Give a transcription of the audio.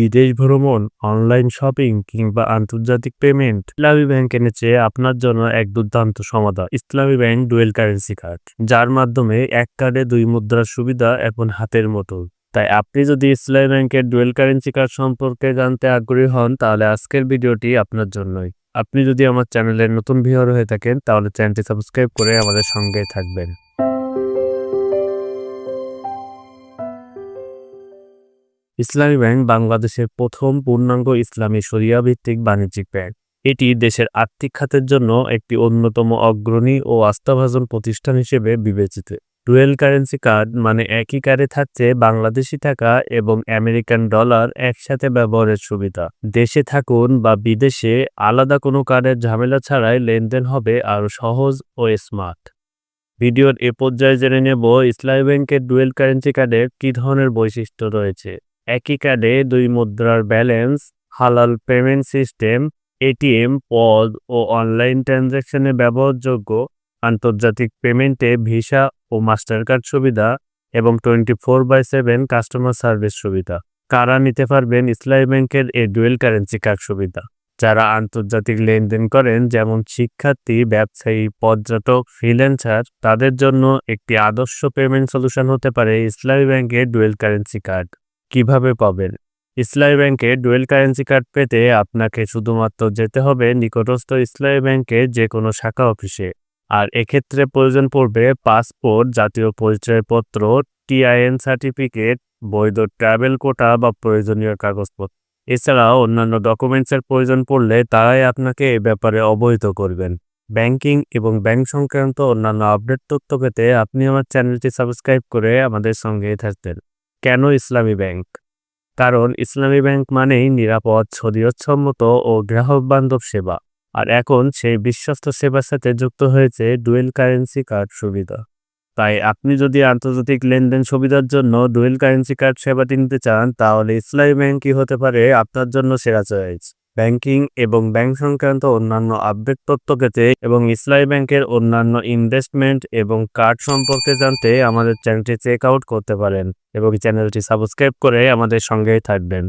বিদেশ ভ্রমণ, online shopping কিংবা আন্তর্জাতিক পেমেন্ট, ইসলামী ব্যাংক এনেছে আপনার জন্য এক দুর্দান্ত সমাধান। ইসলামী ব্যাংক ডুয়েল কারেন্সি কার্ড, যার মাধ্যমে এক কার্ডে দুই মুদ্রার সুবিধা এখন হাতের মুঠোয়। তাই আপনি যদি ইসলামী ব্যাংকের ডুয়েল কারেন্সি কার্ড সম্পর্কে জানতে আগ্রহী হন তাহলে আজকের ভিডিওটি আপনার জন্যই। আপনি যদি আমার চ্যানেলের নতুন ভিউয়ার হয়ে থাকেন তাহলে চ্যানেলটি সাবস্ক্রাইব করে আমাদের সঙ্গে থাকবেন। ইসলামী ব্যাংক বাংলাদেশের প্রথম পূর্ণাঙ্গ ইসলামী শরিয়া ভিত্তিক বাণিজ্যিক ব্যাংক। এটি দেশের আর্থিক খাতের জন্য একটি অন্যতম অগ্রণী ও আস্থাভাজন প্রতিষ্ঠান হিসেবে বিবেচিত। ডুয়েল কারেন্সি কার্ড মানে একই কার্ডে থাকছে বাংলাদেশি টাকা এবং আমেরিকান ডলার একসাথে ব্যবহারের সুবিধা। দেশে থাকুন বা বিদেশে, আলাদা কোনো কার্ডের ঝামেলা ছাড়াই লেনদেন হবে আরও সহজ ও স্মার্ট। ভিডিওর এ পর্যায়ে জেনে নেব ইসলামী ব্যাংকের ডুয়েল কারেন্সি কার্ডের কী ধরনের বৈশিষ্ট্য রয়েছে। একই কার্ডে দুই মুদ্রার ব্যালেন্স, হালাল পেমেন্ট সিস্টেম, এটিএম, পদ ও অনলাইন ট্রানজ্যাকশনে ব্যবহারযোগ্য, আন্তর্জাতিক পেমেন্টে ভিসা ও মাস্টার কার্ড সুবিধা এবং twenty four by seven customer service সুবিধা। কারা নিতে পারবেন ইসলামী ব্যাংকের এই ডুয়েল কারেন্সি কার্ড সুবিধা? যারা আন্তর্জাতিক লেনদেন করেন যেমন শিক্ষার্থী, ব্যবসায়ী, পর্যটক, ফ্রিল্যান্সার তাদের জন্য একটি আদর্শ পেমেন্ট সলিউশন হতে পারে ইসলামী ব্যাংকের ডুয়েল কারেন্সি কার্ড। কীভাবে পাবেন? ইসলামী ব্যাংকে ডুয়েল কারেন্সি কার্ড পেতে আপনাকে শুধুমাত্র যেতে হবে নিকটস্থ ইসলামী ব্যাংকের যে কোনো শাখা অফিসে। আর এক্ষেত্রে প্রয়োজন পড়বে পাসপোর্ট, জাতীয় পরিচয়পত্র, টিআইএন সার্টিফিকেট, বৈধ ট্রাভেল কোটা বা প্রয়োজনীয় কাগজপত্র। এছাড়াও অন্যান্য ডকুমেন্টসের প্রয়োজন পড়লে তারাই আপনাকে এ ব্যাপারে অবহিত করবেন। ব্যাংকিং এবং ব্যাংক সংক্রান্ত অন্যান্য আপডেট তথ্য পেতে আপনি আমার চ্যানেলটি সাবস্ক্রাইব করে আমাদের সঙ্গেই থাকবেন। কেন ইসলামী ব্যাংক? কারণ ইসলামী ব্যাংক মানেই নিরাপদ, শরীয়তসম্মত ও গ্রাহক বান্ধব সেবা। আর এখন সেই বিশ্বস্ত সেবার সাথে যুক্ত হয়েছে ডুয়েল কারেন্সি কার্ড সুবিধা। তাই আপনি যদি আন্তর্জাতিক লেনদেন সুবিধার জন্য ডুয়েল কারেন্সি কার্ড সেবাটি নিতে চান তাহলে ইসলামী ব্যাংকই হতে পারে আপনার জন্য সেরা চয়েস। ব্যাংকিং এবং ব্যাংক সংক্রান্ত অন্যান্য আপডেট তথ্য পেতে এবং ইসলামী ব্যাংকের অন্যান্য ইনভেস্টমেন্ট এবং কার্ড সম্পর্কে জানতে আমাদের চ্যানেলটি চেক আউট করতে পারেন এবং চ্যানেলটি সাবস্ক্রাইব করে আমাদের সঙ্গেই থাকবেন।